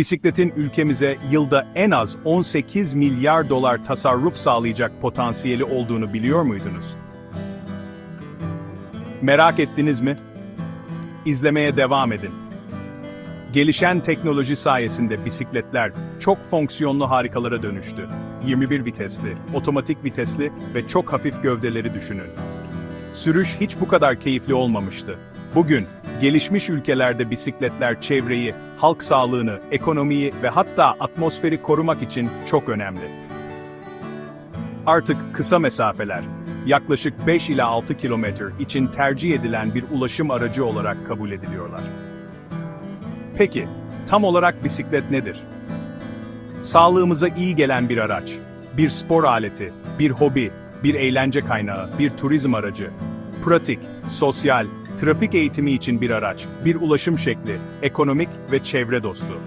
Bisikletin ülkemize yılda en az 18 milyar dolar tasarruf sağlayacak potansiyeli olduğunu biliyor muydunuz? Merak ettiniz mi? İzlemeye devam edin. Gelişen teknoloji sayesinde bisikletler çok fonksiyonlu harikalara dönüştü. 21 vitesli, otomatik vitesli ve çok hafif gövdeleri düşünün. Sürüş hiç bu kadar keyifli olmamıştı. Bugün, gelişmiş ülkelerde bisikletler çevreyi, halk sağlığını, ekonomiyi ve hatta atmosferi korumak için çok önemli. Artık kısa mesafeler, yaklaşık 5 ila 6 kilometre için tercih edilen bir ulaşım aracı olarak kabul ediliyorlar. Peki, tam olarak bisiklet nedir? Sağlığımıza iyi gelen bir araç, bir spor aleti, bir hobi, bir eğlence kaynağı, bir turizm aracı. Pratik, sosyal, trafik eğitimi için bir araç, bir ulaşım şekli, ekonomik ve çevre dostu.